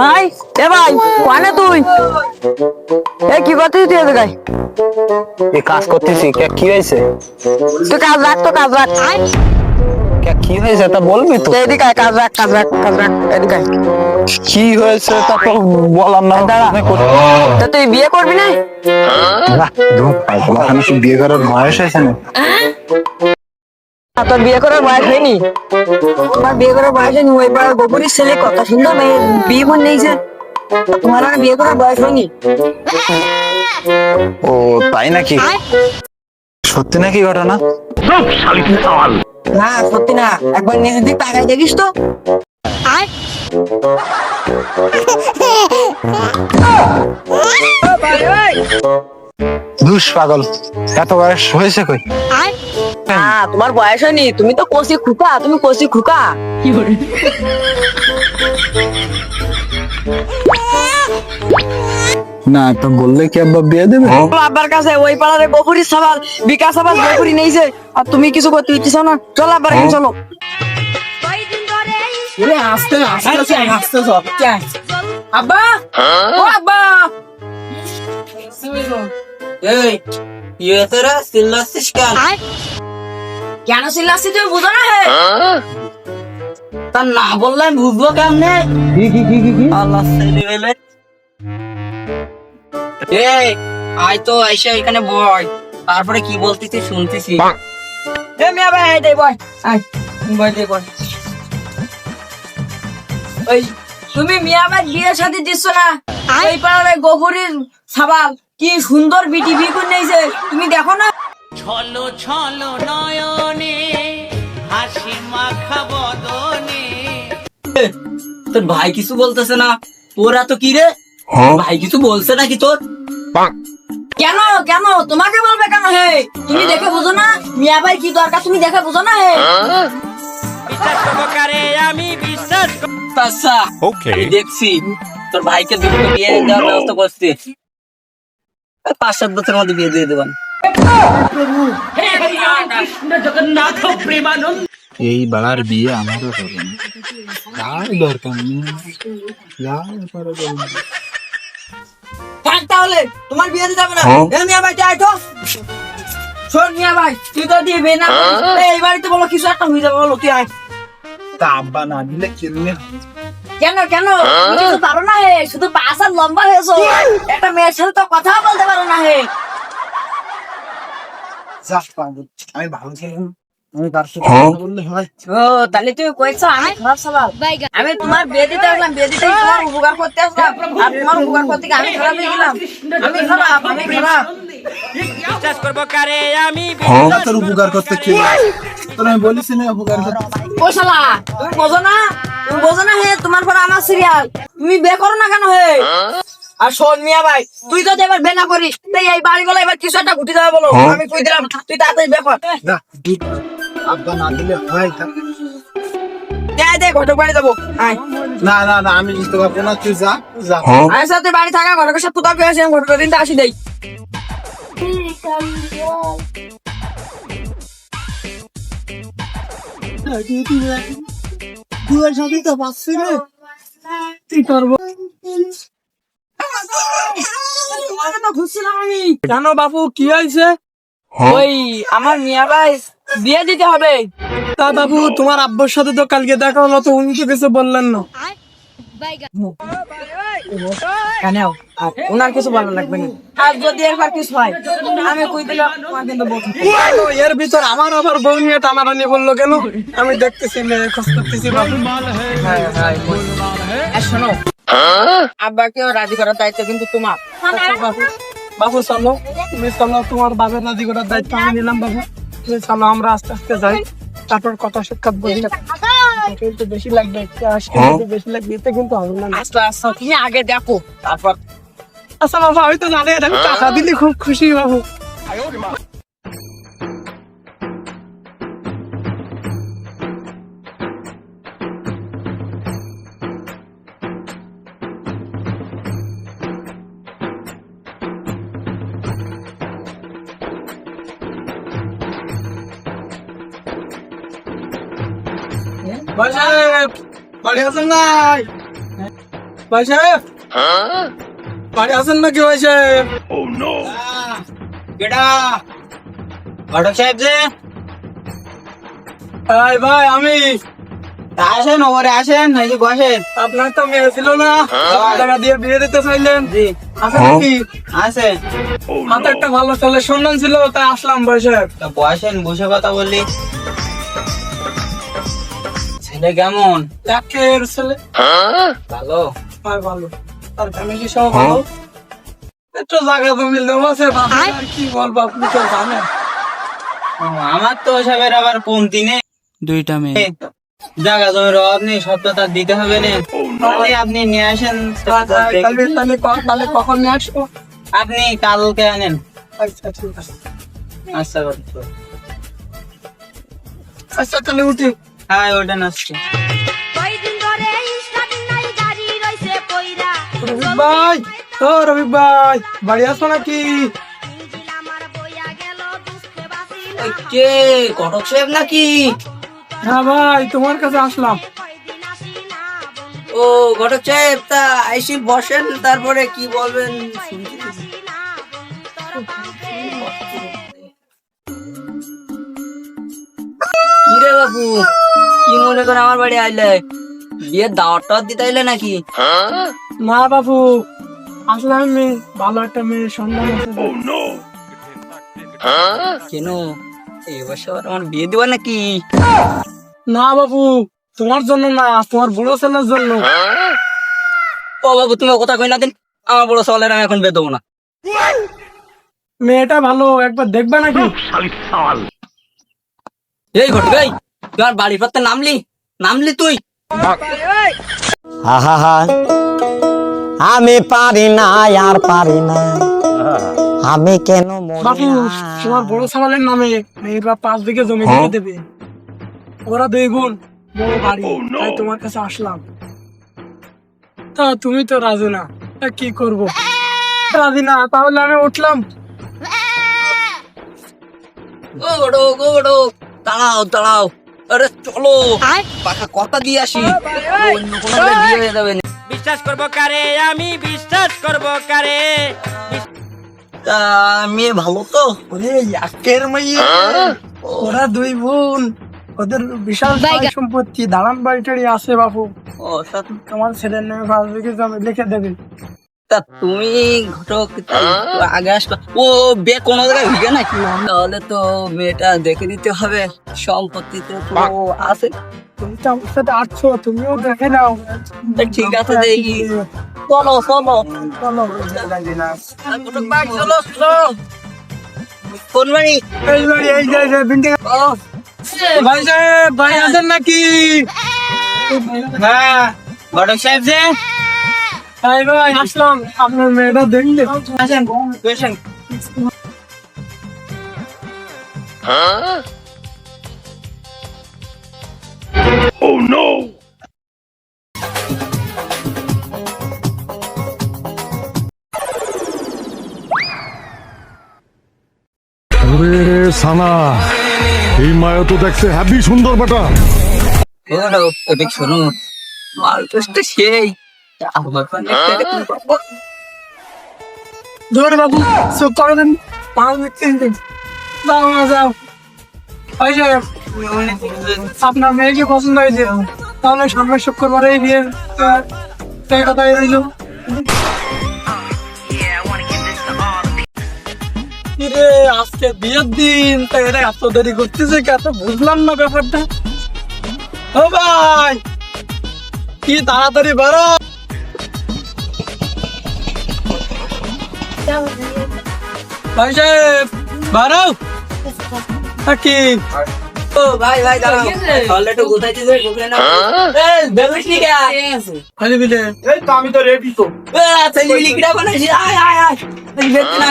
ভাই এ ভাই কানে তুই? এ কি করছিস তুই এদিকে? এই কাজ করতেছি কে কি হয়েছে? তুই কাজ রাখ তো কাজ রাখ। কে কি হয়েছে তা বলবি তো। এদিকে আয়, কাজ রাখ কাজ রাখ কাজ রাখ এদিকে আয়। কি হয়েছে তা তো বলার না। দাঁড়া। তা তুই বিয়ে করবি না? আমি কি বিয়ে করার বয়স হয়েছে না তোর বিয়ে করার বয়স হয়নি? তোমার বিয়ে করার বয়স হয়নি ওই পাড়ার গোপুরের ছেলে কত সুন্দর মেয়ে বিয়ে করে নিয়েছে। তোমার আর বিয়ে করার বয়স হয়নি? ও তাই নাকি? সত্যি নাকি ঘটনা? না সত্যি না একবার নিজের দিক তাকাই দেখিস তো। দুষ পাগল এত বয়স হয়েছে কই? না তোমার বয়স হয়নি। তুমি তো কষি খুকা তুমি কষি খুকা। না তো বললে কি আব্বা বিয়ে দেবে? আব্বার কাছে ওই পাড়ারে গফুরি সাবাল বিকাশ সাবাল গফুরি নেইছে আর তুমি কিছু করতে ইচ্ছিস না। চলো আব্বার কাছে চলো। আস্তে আস্তে আস্তে সব। আব্বা? ও আব্বা! এই ইয়ে সিল্লাসিস কেন? কেন চিল্লাচ্ছি তুমি বুঝো না হে? তা না বললে আমি বুঝব কেমনে? কি কি কি কি আল্লাহ ছেলে বেলে আয় তো এসে এখানে বয়। তারপরে কি বলতেছি শুনতেছি। এ মিয়া ভাই এই দে বয়। আয় বয় দে বয়। ওই তুমি মিয়া ভাই বিয়ে সাথে দিচ্ছ না? ওই পাড়ারে গফুরির সাবাল কি সুন্দর বিটি বিয়ে করে নিয়েছে তুমি দেখো না? ছলো ছলো নয়নে হাসি মাখা বদনে। তোর ভাই কিছু বলতেছে না। ওরা তো কি রে? ভাই কিছু বলছে নাকি তোর? কেন কেন? তোমাকে বলবে কেন হে? তুমি দেখে বুঝো না। মিয়া ভাই কি দরকার? তুমি দেখে বুঝো না হে। বিশ্বাস আমি বিশ্বাস আচ্ছা আমি দেখছি। তোর ভাইকে দুটো বিয়ে দেওয়ার ব্যবস্থা করছি। পাঁচ সাত বছরের মধ্যে বিয়ে দিয়ে দেবেন জগন্নাথ প্রেমানন্দ এই বাড়ার বিয়ে আমারও হবে না। কার দরকার নেই? তাহলে তোমার না। হ্যাঁ। মিয়া ভাই যাই তো। শোন মিয়া ভাই তুই তো দিবি না। এই বাড়িতে বলো কিছু একটা হয়ে যাবে বলো তুই আয় তা আব্বা না দিলে কেমনে কেন কেন? তুমি পারো না হে? শুধু পাঁচ আর লম্বা হয়েছো। একটা মেয়ের সাথে তো কথা বলতে পারো না হে। আমি ভালো ছিলাম আমি তার সাথে কথা বললে হয় ও তাহলে তুমি কইছো আমি খারাপ সবাল আমি তোমার বিয়ে দিতে আসলাম বিয়ে দিতে তোমার উপকার করতে আসলাম আর তোমার উপকার করতে গিয়ে আমি খারাপ হয়ে গেলাম আমি খারাপ আমি খারাপ বিশ্বাস করব কারে আমি তোর উপকার করতে কি তোর আমি বলিস না উপকার করতে ও শালা তুমি বোঝো না তুমি বোঝো না হে তোমার পর আমার সিরিয়াল তুমি বে করো না কেন হে আর শোন মিয়া ভাই তুই যদি এবার বে না করিস তাই এই বাড়ি বলে এবার কিছু একটা ঘুটি দেবে বলো। আমি কই দিলাম তুই তাড়াতাড়ি বে কর। না আব্বা না দিলে হয় তা দে দে ঘটক বাড়ি যাব। না না না আমি বুঝতে পারব না তুই যা যা। বাড়ি থাকা ঘটকের সাথে করে আসি ঘটকের দিন আসি দেই। দুয়ের সাথে তো পাচ্ছি রে। কি করব বাবু কি হয়েছে? ওই আমার মিয়া ভাই বিয়ে দিতে হবে। তা বাবু তোমার আব্বুর সাথে তো কালকে দেখা হলো তো উনি তো কিছু বললেন না। ওনার কিছু ভালো লাগবে না। আর যদি একবার কিছু হয় আমি কই দিলাম কিন্তু এর ভিতর আমার আবার বউ নিয়ে টানাটানি বলল কেন? আমি দেখতেছি খোঁজ করতেছি শোনো আব্বাকেও রাজি করার দায়িত্ব কিন্তু তোমার। আচ্ছা, বাবু বাবু চলো তুমি চলো তোমার বাবার রাজি করার দায়িত্ব আমি নিলাম বাবু। তুমি চলো আমরা আস্তে আস্তে যাই। তারপর কথা সাক্ষাৎ বলি। কিন্তু বেশি লাগবে একটু বেশি লাগবে এতে কিন্তু হবে না। আস্তে আস্তে তুমি আগে দেখো। তারপর আচ্ছা বাবা আমি তো জানি আমি টাকা দিলে খুব খুশি বাবু। ভাই সাহেব বাড়ি আছেন নাই? ভাই সাহেব বাড়ি আছেন নাকি ভাই সাহেব কেডা ঘটক সাহেব যে। ভাই ভাই আমি আসেন ওরে আসেন এই যে বসেন। আপনার তো মেয়ে ছিল না। টাকা দিয়ে বিয়ে দিতে চাইলেন। জি। আছে নাকি? আছে। হাতে একটা ভালো ছেলে সন্ধান ছিল তাই আসলাম ভাই সাহেব তা বসেন বসে কথা বললি ছেলে কেমন? একের ছেলে? ভালো। ভালো। তার ফ্যামিলি সব ভালো? একটু জায়গা জমি লোক আছে আর কি বলব আপনি তো জানেন আমার তো ওসবের আবার কমতি নেই। দুইটা মেয়ে। জায়গা জমির অভাব নেই সব তো তার দিতে হবে না। তাহলে আপনি নিয়ে আসেন তাহলে কখন নিয়ে আসব? আপনি কালকে আনেন। আচ্ছা ঠিক আছে। আচ্ছা আচ্ছা তাহলে উঠি। হ্যাঁ ওটা আসছে কয়দিন ধরে স্টার্ট নাই গাড়ি রইছে পয়রা রবিক ভাই ও রবিক ভাই বাড়ি আসো নাকি? কে ঘটক সাহেব নাকি? হ্যাঁ ভাই তোমার কাছে আসলাম। ও ঘটক সাহেব তা আইসি বসেন তারপরে কি বলবেন? বাবু কি মনে করে আমার বাড়ি আইলে? বিয়ের দাওয়াত টাওয়াত দিতে আইলে নাকি? না বাবু আসলে আমি ভালো একটা মেয়ের সন্ধান আছে। কেন? এই বছর আমার বিয়ে দিবা নাকি? না বাবু তোমার জন্য না তোমার বুড়ো ছেলের জন্য। ও বাবু তুমি কথা কই না দিন। আমার বড় সওয়ালের আমি এখন বিয়ে দেবো না। মেয়েটা ভালো একবার দেখবে নাকি? এই বাড়ির পথে নামলি? নামলি তুই? আহা আমি পারি না আর পারি না। আমি কেন মরি না? তোমার বড় সামালের নামে মেয়েরা পাঁচ বিঘে জমি দিয়ে দেবে। ওরা দুই গুণ বড় বাড়ি তাই তোমার কাছে আসলাম। তা তুমি তো রাজি না তা কি করব? রাজি না তাহলে আমি উঠলাম। ও ঘটক ও ঘটক। দাঁড়াও দাঁড়াও। আরে চলো। পাকা কথা দিয়ে আসি। অন্য কোনো বিয়ে হয়ে যাবে। বিশ্বাস করব কারে? আমি বিশ্বাস করব কারে? তা মেয়ে ভালো তো? ওরে একের মেয়ে। ওরা দুই বোন। ওদের বিশাল সম্পত্তি। দালান বাড়ি টাড়ি আছে বাপু। ও তা তোমার ছেলের নামে জমি লিখে দেবে। তা তুমি ঘটক তাই আগে আসবে ও বে কোনো জায়গায় ভিগে নাকি? তাহলে তো মেয়েটা দেখে দিতে হবে। সম্পত্তিতে তো আছে। তুমি তো আমার সাথে আসছো তুমিও দেখে নাও। ঠিক আছে দেখি। চলো চলো। চলো ঘটক ভাই চলো চলো। কোন বাড়ি এই বাড়ি এই যে এই যে বিল্ডিং ও। ভাই সাহেব ভাই আছেন নাকি? হ্যাঁ। ঘটক সাহেব যে ভাই ভাই আসলাম। আপনার মেয়েটা দেখলে? আসেন। বসেন ওরে সানা এই মায়া তো দেখতে হ্যাপি সুন্দর বেটা। ঘটক শোনো মাল টেস্টে সেই। ধরে বাবু যাও না যাও ভাই সাহেব আপনার মেয়েকে পছন্দ হয়েছে তাহলে আহ, কথাই রইল কিরে আজকে বিয়ের দিন তাই এত দেরি করতেছে এত বুঝলাম না ব্যাপারটা। ও ভাই কি তাড়াতাড়ি বাড়া বেতে না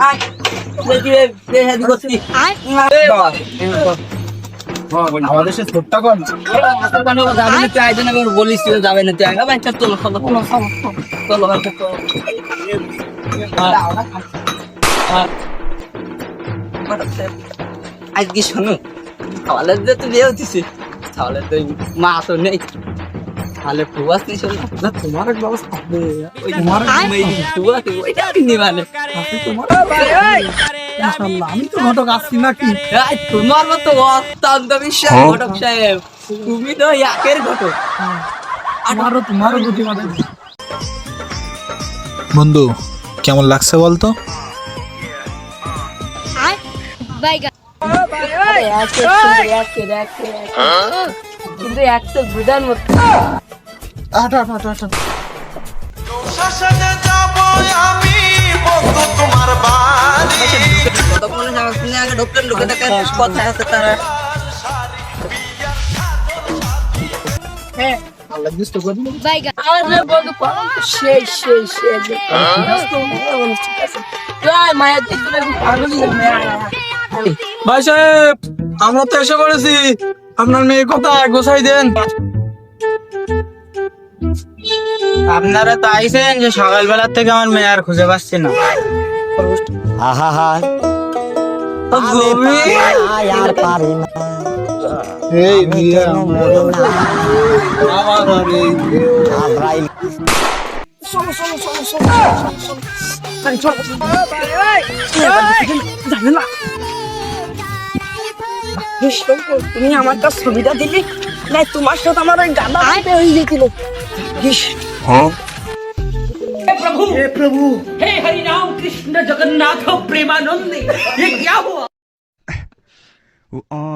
আয় দেখি রে রে হাদি করছি আমাদের সে ছোট্টা কর যাবে না তুই আইজন আমি বলিস যাবে না ভাই ভাই আজকে শোনো খাওয়ালে যে তুই বিয়ে হচ্ছিস তাহলে তো মা তো নেই। তাহলে প্রবাস নিয়ে চল না তোমার এক ব্যবস্থা হবে। ওই তোমার প্রবাস ওইটা কিনি মানে তোমার আমি তো ঘটক আসছি নাকি? তোমার মতো অত্যন্ত বিশ্বাস ঘটক সাহেব তুমি তো একের ঘটক। আমারও তোমারও বুদ্ধি মানে বন্ধু কেমন লাগছে বলতো? কিন্তু বুঝার মতো আগে ঢুকে তারা আল্লাহ আরে বন্ধু পালন সেই সেই ঠিক আছে ভাই সাহেব আমরা তো এসে পড়েছি। আপনার মেয়ে কোথায়? গোসাই দেন। আপনারা তো আইছেন যে সকালবেলা থেকে আমার মেয়ে আর খুঁজে পাচ্ছি না। আহা হা আমি পারি না। আর পারি না এই আমি বিয়ে কেন আমার মরি না আমার আর এই বিয়ে। আজরাইল তুমি আমার কাছে সুবিধা দিলি না তোমার সাথে আমার ওই গাদা পেতে হয়ে গেছিল ইস, हे हरि राम कृष्ण जगन्नाथ प्रेमानंद ये क्या हुआ Ooh, oh.